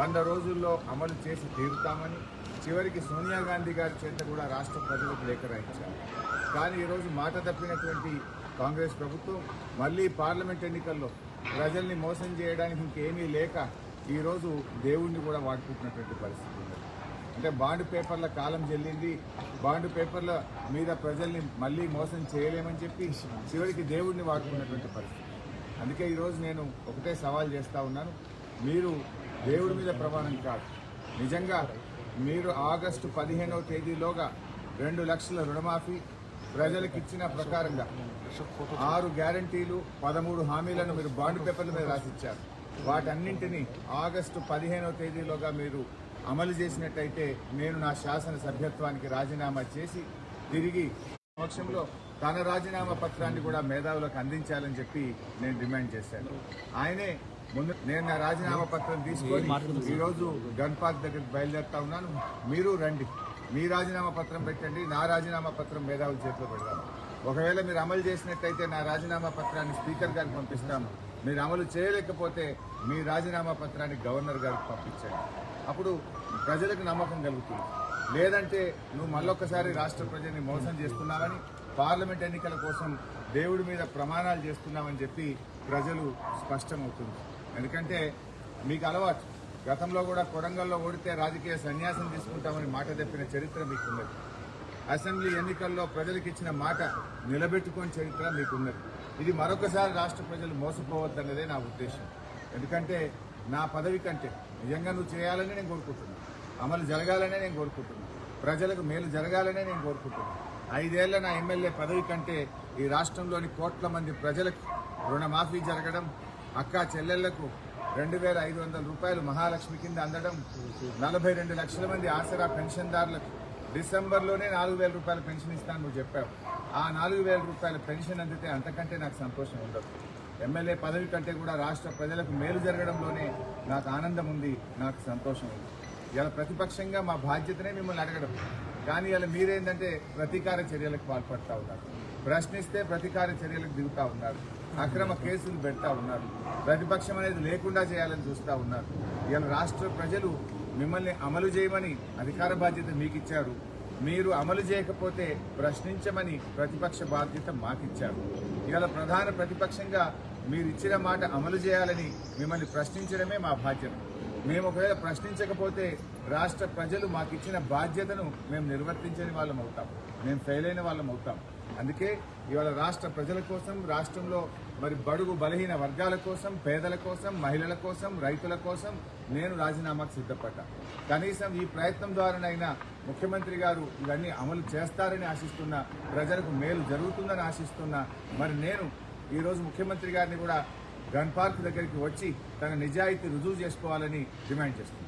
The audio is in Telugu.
వంద రోజుల్లో అమలు చేసి తీరుతామని చివరికి సోనియా గాంధీ గారి చేత కూడా రాష్ట్ర ప్రజలకు లేఖ రాయించారు. కానీ ఈరోజు మాట తప్పినటువంటి కాంగ్రెస్ ప్రభుత్వం మళ్ళీ పార్లమెంట్ ఎన్నికల్లో ప్రజల్ని మోసం చేయడానికి ఇంకేమీ లేక ఈరోజు దేవుణ్ణి కూడా వాడుకుంటున్నటువంటి పరిస్థితి ఉంది అంటే బాండ్ పేపర్ల కాలం చెల్లింది. బాండ్ పేపర్ల మీద ప్రజల్ని మళ్ళీ మోసం చేయలేమని చెప్పి చివరికి దేవుడిని వాడుకున్నటువంటి పరిస్థితి. అందుకే ఈరోజు నేను ఒకటే సవాల్ చేస్తూ ఉన్నాను. మీరు దేవుడి మీద ప్రమాణం కాదు. నిజంగా మీరు ఆగస్టు పదిహేనవ తేదీలోగా రెండు లక్షల రుణమాఫీ ప్రజలకు ఇచ్చిన ప్రకారంగా ఆరు గ్యారంటీలు పదమూడు హామీలను మీరు బాండ్ పేపర్ల మీద రాసిచ్చారు. వాటన్నింటినీ ఆగస్టు పదిహేనవ తేదీలోగా మీరు అమలు చేసినట్టయితే నేను నా శాసన సభ్యత్వానికి రాజీనామా చేసి తిరిగి సమక్షంలో తన రాజీనామా పత్రాన్ని కూడా మేధావులకు అందించాలని చెప్పి నేను డిమాండ్ చేశాను. ఆయనే ముందు నేను నా రాజీనామా పత్రం తీసుకొని ఈరోజు గన్ పార్క్ దగ్గరికి బయలుదేరుతా ఉన్నాను. మీరు రండి. మీ రాజీనామా పత్రం పెట్టండి. నా రాజీనామా పత్రం మేధావుల చేతిలో పెడదాం. ఒకవేళ మీరు అమలు చేసినట్టయితే నా రాజీనామా పత్రాన్ని స్పీకర్ గారికి పంపిస్తాము మీరు అమలు చేయలేకపోతే మీ రాజీనామా పత్రాన్ని గవర్నర్ గారికి పంపించండి. అప్పుడు ప్రజలకు నమ్మకం కలుగుతుంది. లేదంటే నువ్వు మళ్ళొక్కసారి రాష్ట్ర ప్రజల్ని మోసం చేస్తున్నావని పార్లమెంట్ ఎన్నికల కోసం దేవుడి మీద ప్రమాణాలు చేస్తున్నామని చెప్పి ప్రజలు స్పష్టమవుతుంది. ఎందుకంటే మీకు అలవాటు. గతంలో కూడా కొడంగల్లో ఓడితే రాజకీయ సన్యాసం తీసుకుంటామని మాట తప్పిన చరిత్ర మీకున్నది. అసెంబ్లీ ఎన్నికల్లో ప్రజలకు ఇచ్చిన మాట నిలబెట్టుకుని చరిత్ర మీకున్నది. ఇది మరొకసారి రాష్ట్ర ప్రజలు మోసపోవద్దన్నదే నా ఉద్దేశం. ఎందుకంటే నా పదవి కంటే నిజంగా నువ్వు చేయాలని నేను కోరుకుంటున్నాను. అమలు జరగాలనే నేను కోరుకుంటున్నాను. ప్రజలకు మేలు జరగాలనే నేను కోరుకుంటున్నాను. ఐదేళ్ళ నా ఎమ్మెల్యే పదవి కంటే ఈ రాష్ట్రంలోని కోట్ల మంది ప్రజలకు రుణమాఫీ జరగడం అక్క చెల్లెళ్ళకు రెండు వేల ఐదు వందల రూపాయలు మహాలక్ష్మి కింద అందడం నలభై రెండు లక్షల మంది ఆసరా పెన్షన్దారులకు. డిసెంబర్లోనే నాలుగు వేల రూపాయల పెన్షన్ ఇస్తాను నువ్వు చెప్పావు. ఆ నాలుగు వేల రూపాయల పెన్షన్ అందితే అంతకంటే నాకు సంతోషం ఉండదు. ఎమ్మెల్యే పదవి కంటే కూడా రాష్ట్ర ప్రజలకు మేలు జరగడంలోనే నాకు ఆనందం ఉంది నాకు సంతోషం ఉంది. ఇలా ప్రతిపక్షంగా మా బాధ్యతనే మిమ్మల్ని అడగడం. కానీ ఇలా మీరేంటంటే ప్రతీకార చర్యలకు పాల్పడతా ఉన్నారు. ప్రశ్నిస్తే ప్రతీకార చర్యలకు దిగుతా ఉన్నారు. అక్రమ కేసులు పెడతా ఉన్నారు. ప్రతిపక్షం అనేది లేకుండా చేయాలని చూస్తూ ఉన్నారు. ఇవాళ రాష్ట్ర ప్రజలు మిమ్మల్ని అమలు చేయమని అధికార బాధ్యత మీకు ఇచ్చారు మీరు అమలు చేయకపోతే ప్రశ్నించమని ప్రతిపక్ష బాధ్యత మాకిచ్చారు. ఇవాళ ప్రధాన ప్రతిపక్షంగా మీరు ఇచ్చిన మాట అమలు చేయాలని మిమ్మల్ని ప్రశ్నించడమే మా బాధ్యత. మేము ఒకవేళ ప్రశ్నించకపోతే రాష్ట్ర ప్రజలు మాకు ఇచ్చిన బాధ్యతను మేము నిర్వర్తించని వాళ్ళం అవుతాం. మేము ఫెయిల్ అయిన వాళ్ళం అవుతాం. అందుకే ఇవాళ రాష్ట్ర ప్రజల కోసం రాష్ట్రంలో మరి బడుగు బలహీన వర్గాల కోసం పేదల కోసం మహిళల కోసం రైతుల కోసం నేను రాజీనామాకు సిద్ధపడ్డా. కనీసం ఈ ప్రయత్నం ద్వారానైనా ముఖ్యమంత్రి గారు ఇవన్నీ అమలు చేస్తారని ఆశిస్తున్నా ప్రజలకు మేలు జరుగుతుందని ఆశిస్తున్నా మరి నేను ఈరోజు ముఖ్యమంత్రి గారిని కూడా గన్ పార్క్ దగ్గరికి వచ్చి తన నిజాయితీ రుజువు చేసుకోవాలని డిమాండ్ చేస్తుంది.